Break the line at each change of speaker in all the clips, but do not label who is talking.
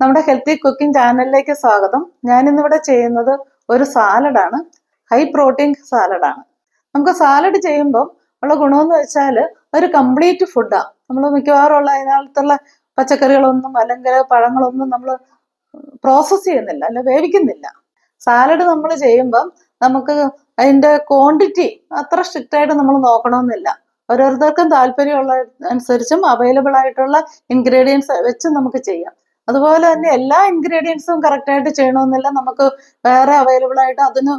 നമ്മുടെ healthy cooking ചാനലിലേക്ക് സ്വാഗതം. ഞാൻ ഇന്നിവിടെ ചെയ്യുന്നത് ഒരു സാലഡാണ്. High protein സാലഡാണ്. നമുക്ക് സാലഡ് ചെയ്യുമ്പോൾ ഉള്ള ഗുണമെന്ന് വെച്ചാൽ ഒരു കംപ്ലീറ്റ് ഫുഡാണ് നമ്മൾ മിക്കവാറും ഉള്ള അതിനകത്തുള്ള പച്ചക്കറികളൊന്നും അല്ലെങ്കിൽ പഴങ്ങളൊന്നും നമ്മൾ പ്രോസസ്സ് ചെയ്യുന്നില്ല അല്ല വേവിക്കുന്നില്ല. സാലഡ് നമ്മൾ ചെയ്യുമ്പം നമുക്ക് അതിന്റെ ക്വാണ്ടിറ്റി അത്ര സ്ട്രിക്റ്റ് ആയിട്ട് നമ്മൾ നോക്കണമെന്നില്ല. ഓരോരുത്തർക്കും താല്പര്യമുള്ള അനുസരിച്ചും അവൈലബിൾ ആയിട്ടുള്ള ഇൻഗ്രീഡിയൻസ് വെച്ച് നമുക്ക് ചെയ്യാം. അതുപോലെ തന്നെ എല്ലാ ഇൻഗ്രീഡിയൻസും കറക്റ്റ് ആയിട്ട് ചെയ്യണമെന്നില്ല. നമുക്ക് വേറെ അവൈലബിൾ ആയിട്ട് അതിന്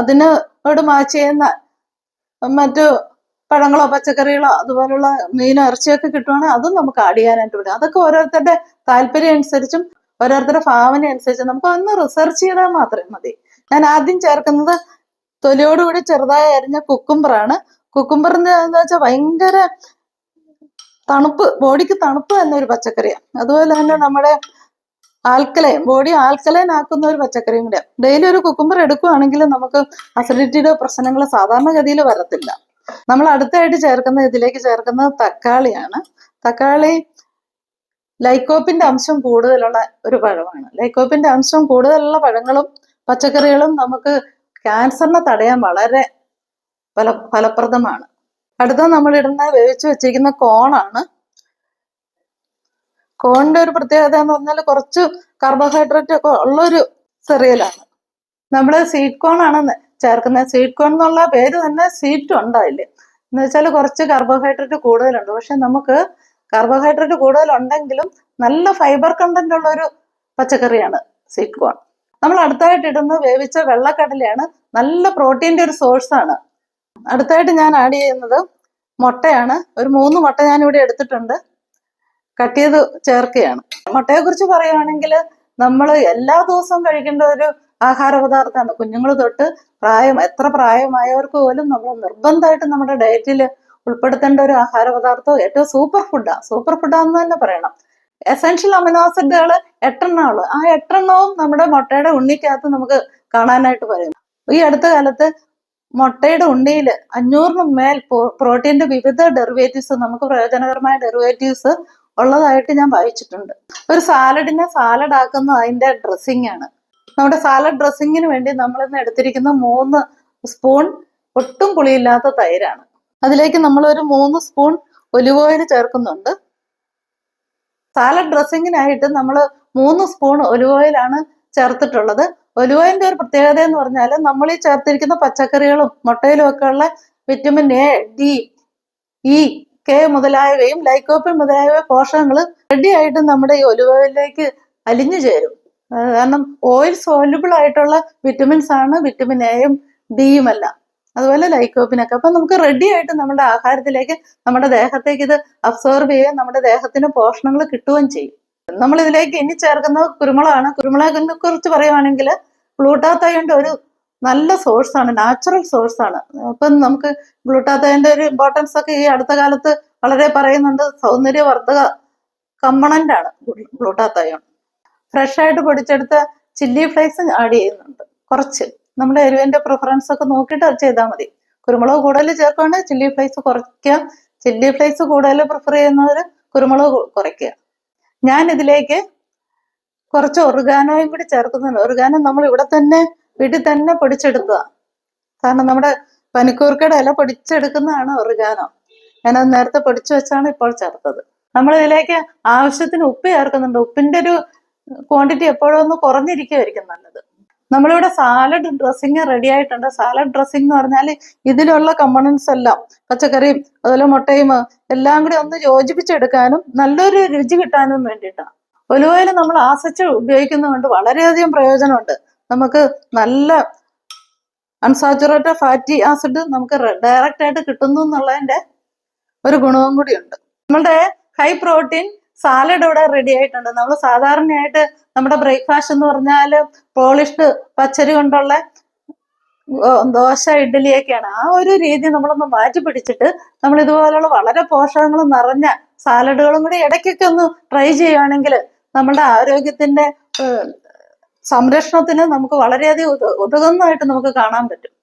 അതിനോട് മാച്ച് ചെയ്യുന്ന മറ്റു പഴങ്ങളോ പച്ചക്കറികളോ അതുപോലുള്ള മീനോ ഇറച്ചിയൊക്കെ കിട്ടുവാണെങ്കിൽ അതും നമുക്ക് ആഡ് ചെയ്യാനായിട്ട് പറ്റും. അതൊക്കെ ഓരോരുത്തരുടെ താല്പര്യം അനുസരിച്ചും ഓരോരുത്തരുടെ ഭാവന അനുസരിച്ച് നമുക്ക് ഒന്ന് റിസർച്ച് ചെയ്താൽ മാത്രമേ മതി. ഞാൻ ആദ്യം ചേർക്കുന്നത് തൊലിയോടുകൂടി ചെറുതായി അരിഞ്ഞ കുക്കുംബറാണ് കുക്കുംബർ എന്ന് വെച്ചാൽ ഭയങ്കര തണുപ്പ് ബോഡിക്ക് തണുപ്പ് തന്നെ ഒരു പച്ചക്കറിയാണ് അതുപോലെ തന്നെ നമ്മുടെ ആൽക്കലൈൻ ബോഡി ആൽക്കലൈൻ ആക്കുന്ന ഒരു പച്ചക്കറിയും കൂടെ. ഡെയിലി ഒരു കുക്കുമ്പർ എടുക്കുകയാണെങ്കിൽ നമുക്ക് അസിഡിറ്റിയുടെ പ്രശ്നങ്ങൾ സാധാരണഗതിയിൽ വരത്തില്ല. നമ്മൾ അടുത്തായിട്ട് ചേർക്കുന്ന ഇതിലേക്ക് ചേർക്കുന്നത് തക്കാളിയാണ്. തക്കാളി ലൈക്കോപ്പിന്റെ അംശം കൂടുതലുള്ള ഒരു പഴമാണ്. ലൈക്കോപ്പിന്റെ അംശം കൂടുതലുള്ള പഴങ്ങളും പച്ചക്കറികളും നമുക്ക് ക്യാൻസറിനെ തടയാൻ വളരെ ഫല ഫലപ്രദമാണ്. അടുത്ത നമ്മൾ ഇടുന്ന വേവിച്ച് വെച്ചിരിക്കുന്ന കോണാണ് കോണിന്റെ ഒരു പ്രത്യേകത എന്ന് പറഞ്ഞാൽ കുറച്ച് കാർബോഹൈഡ്രേറ്റ് ഒക്കെ ഉള്ളൊരു സെറിയലാണ് നമ്മൾ സ്വീറ്റ് കോൺ ആണ് ചേർക്കുന്നത് സ്വീറ്റ് കോൺ എന്നുള്ള പേര് തന്നെ സീറ്റ് ഉണ്ടായില്ലേ എന്ന് വെച്ചാൽ കുറച്ച് കാർബോഹൈഡ്രേറ്റ് കൂടുതലുണ്ട്. പക്ഷെ നമുക്ക് കാർബോഹൈഡ്രേറ്റ് കൂടുതലുണ്ടെങ്കിലും നല്ല ഫൈബർ കണ്ടന്റ് ഉള്ള ഒരു പച്ചക്കറിയാണ് സ്വീറ്റ് കോൺ നമ്മൾ അടുത്തായിട്ട് ഇടുന്നത് വേവിച്ച വെള്ളക്കടലയാണ്. നല്ല പ്രോട്ടീന്റെ ഒരു സോഴ്സാണ് അടുത്തായിട്ട് ഞാൻ ആഡ് ചെയ്യുന്നത് മുട്ടയാണ്. ഒരു മൂന്ന് മുട്ട ഞാൻ ഇവിടെ എടുത്തിട്ടുണ്ട്. കട്ട് ചെയ്ത് ചേർക്കുകയാണ്. മുട്ടയെ കുറിച്ച് പറയുകയാണെങ്കിൽ നമ്മൾ എല്ലാ ദിവസവും കഴിക്കേണ്ട ഒരു ആഹാര പദാർത്ഥമാണ് കുഞ്ഞുങ്ങൾ തൊട്ട് പ്രായം എത്ര പ്രായമായവർക്ക് പോലും നമ്മൾ നിർബന്ധമായിട്ട് നമ്മുടെ ഡയറ്റിൽ ഉൾപ്പെടുത്തേണ്ട ഒരു ആഹാര പദാർത്ഥം ഏറ്റവും സൂപ്പർ ഫുഡാണ് സൂപ്പർ ഫുഡാന്ന് തന്നെ പറയണം. എസെൻഷ്യൽ അമിനോ ആസിഡുകൾ എട്ടെണ്ണമാണ് ആ എട്ടെണ്ണവും നമ്മുടെ മുട്ടയുടെ ഉണ്ണിക്കകത്ത് നമുക്ക് കാണാനായിട്ട് പറയുന്നു ഈ അടുത്ത കാലത്ത് മുട്ടയുടെ ഉണ്ണിയിൽ അഞ്ഞൂറിന് മേൽ പ്രോട്ടീന്റെ വിവിധ ഡെറിവേറ്റീവ്സ് നമുക്ക് പ്രയോജനകരമായ ഡെറിവേറ്റീവ്സ് ഉള്ളതായിട്ട് ഞാൻ വായിച്ചിട്ടുണ്ട്. ഒരു സാലഡിനെ സാലഡ് ആക്കുന്ന അതിന്റെ ഡ്രസ്സിംഗ് ആണ്. നമ്മുടെ സാലഡ് ഡ്രസ്സിങ്ങിന് വേണ്ടി നമ്മൾ ഇന്ന് എടുത്തിരിക്കുന്ന മൂന്ന് സ്പൂൺ ഒട്ടും പുളിയില്ലാത്ത തൈരാണ്. അതിലേക്ക് നമ്മൾ ഒരു മൂന്ന് സ്പൂൺ ഒലിവ് ഓയിൽ ചേർക്കുന്നുണ്ട്. സാലഡ് ഡ്രസ്സിങ്ങിനായിട്ട് നമ്മൾ മൂന്ന് സ്പൂൺ ഒലിവ് ഓയിലാണ് ചേർത്തിട്ടുള്ളത്. ഒലിവ് ഓയിലിന്റെ ഒരു പ്രത്യേകത എന്ന് പറഞ്ഞാൽ നമ്മൾ ഈ ചേർത്തിരിക്കുന്ന പച്ചക്കറികളും മുട്ടയിലും ഒക്കെ ഉള്ള vitamin A D E K മുതലായവയും ലൈക്കോപ്പിൻ മുതലായവ പോഷകങ്ങൾ റെഡി ആയിട്ട് നമ്മുടെ ഈ ഒലുവയിലേക്ക് അലിഞ്ഞു ചേരും. കാരണം ഓയിൽ സോലുബിൾ ആയിട്ടുള്ള വിറ്റമിൻസ് ആണ് വിറ്റമിൻ എയും ഡിയും എല്ലാം. അതുപോലെ ലൈക്കോപ്പിനൊക്കെ. അപ്പൊ നമുക്ക് റെഡി ആയിട്ട് നമ്മുടെ ആഹാരത്തിലേക്ക് നമ്മുടെ ദേഹത്തേക്ക് ഇത് അബ്സോർബ് ചെയ്യുകയും നമ്മുടെ ദേഹത്തിന് പോഷണങ്ങൾ കിട്ടുകയും ചെയ്യും. നമ്മൾ ഇതിലേക്ക് ഇനി ചേർക്കുന്നത് കുരുമുളകാണ്. കുരുമുളകിനെ കുറിച്ച് പറയുകയാണെങ്കിൽ ഗ്ലൂട്ടാത്തൈന്റെ ഒരു നല്ല സോഴ്സാണ് നാച്ചുറൽ സോഴ്സാണ് അപ്പം നമുക്ക് ഗ്ലൂട്ടാത്തതിന്റെ ഒരു ഇമ്പോർട്ടൻസ് ഒക്കെ ഈ അടുത്ത കാലത്ത് വളരെ പറയുന്നുണ്ട് സൗന്ദര്യവർദ്ധക കമ്പണന്റാണ് ഫ്രഷ് ആയിട്ട് പൊടിച്ചെടുത്ത ചില്ലി ഫ്ലേക്സ് ആഡ് ചെയ്യുന്നുണ്ട് കുറച്ച്. നമ്മുടെ എരിവിന്റെ പ്രിഫറൻസ് ഒക്കെ നോക്കിയിട്ട് ചെയ്താൽ മതി. കുരുമുളക് കൂടുതൽ ചേർക്കുകയാണെങ്കിൽ ചില്ലി ഫ്ലേക്സ് കുറയ്ക്കുക ചില്ലി ഫ്ലേക്സ് കൂടുതൽ പ്രിഫർ ചെയ്യുന്നവർ കുരുമുളക് കുറയ്ക്കുക. ഞാൻ ഇതിലേക്ക് കുറച്ച് ഒറുഗാനോയും കൂടി ചേർക്കുന്നുണ്ട്. ഒറുഗാനോ നമ്മൾ ഇവിടെ തന്നെ വീട്ടിൽ തന്നെ പൊടിച്ചെടുക്കുക കാരണം നമ്മുടെ പനിക്കൂർക്കയുടെ ഇല പൊടിച്ചെടുക്കുന്നതാണ് ഒറിഗാനോ ഞാനത് നേരത്തെ പൊടിച്ചു വെച്ചാണ് ഇപ്പോൾ ചേർത്തത്. നമ്മൾ ഇതിലേക്ക് ആവശ്യത്തിന് ഉപ്പ് ചേർക്കുന്നുണ്ട്. ഉപ്പിന്റെ ഒരു ക്വാണ്ടിറ്റി എപ്പോഴും ഒന്ന് കുറഞ്ഞിരിക്കുമായിരിക്കും നല്ലത്. നമ്മളിവിടെ സാലഡ് ഡ്രസ്സിങ് റെഡി ആയിട്ടുണ്ട്. സാലഡ് ഡ്രസ്സിംഗ് എന്ന് പറഞ്ഞാൽ ഇതിലുള്ള കമ്പണൻസ് എല്ലാം പച്ചക്കറിയും അതുപോലെ മുട്ടയും എല്ലാം കൂടി ഒന്ന് യോജിപ്പിച്ചെടുക്കാനും നല്ലൊരു രുചി കിട്ടാനും വേണ്ടിയിട്ടാണ് ഒലുവയിൽ നമ്മൾ ആസച്ച് ഉപയോഗിക്കുന്നതുകൊണ്ട് വളരെയധികം പ്രയോജനമുണ്ട്. നമുക്ക് നല്ല അൺസാച്ചുറേറ്റഡ് ഫാറ്റി ആസിഡ് നമുക്ക് ഡയറക്റ്റ് ആയിട്ട് കിട്ടുന്നു എന്നുള്ളതിന്റെ ഒരു ഗുണവും കൂടിയുണ്ട്. നമ്മളുടെ ഹൈ പ്രോട്ടീൻ സാലഡ് ഇവിടെ റെഡി ആയിട്ടുണ്ട്. നമ്മൾ സാധാരണയായിട്ട് നമ്മുടെ ബ്രേക്ക്ഫാസ്റ്റ് എന്ന് പറഞ്ഞാൽ പോളിഷ്ഡ് പച്ചരി കൊണ്ടുള്ള ദോശ ഇഡ്ഡലിയൊക്കെയാണ്. ആ ഒരു രീതി നമ്മളൊന്ന് മാറ്റി പിടിച്ചിട്ട് നമ്മൾ ഇതുപോലുള്ള വളരെ പോഷകങ്ങൾ നിറഞ്ഞ സാലഡുകളും കൂടി ഇടയ്ക്കൊക്കെ ഒന്ന് ട്രൈ ചെയ്യുകയാണെങ്കിൽ നമ്മുടെ ആരോഗ്യത്തിന്റെ സംരക്ഷണത്തിന് നമുക്ക് വളരെയധികം ഉത ഉതകുന്നതായിട്ട് നമുക്ക് കാണാൻ പറ്റും.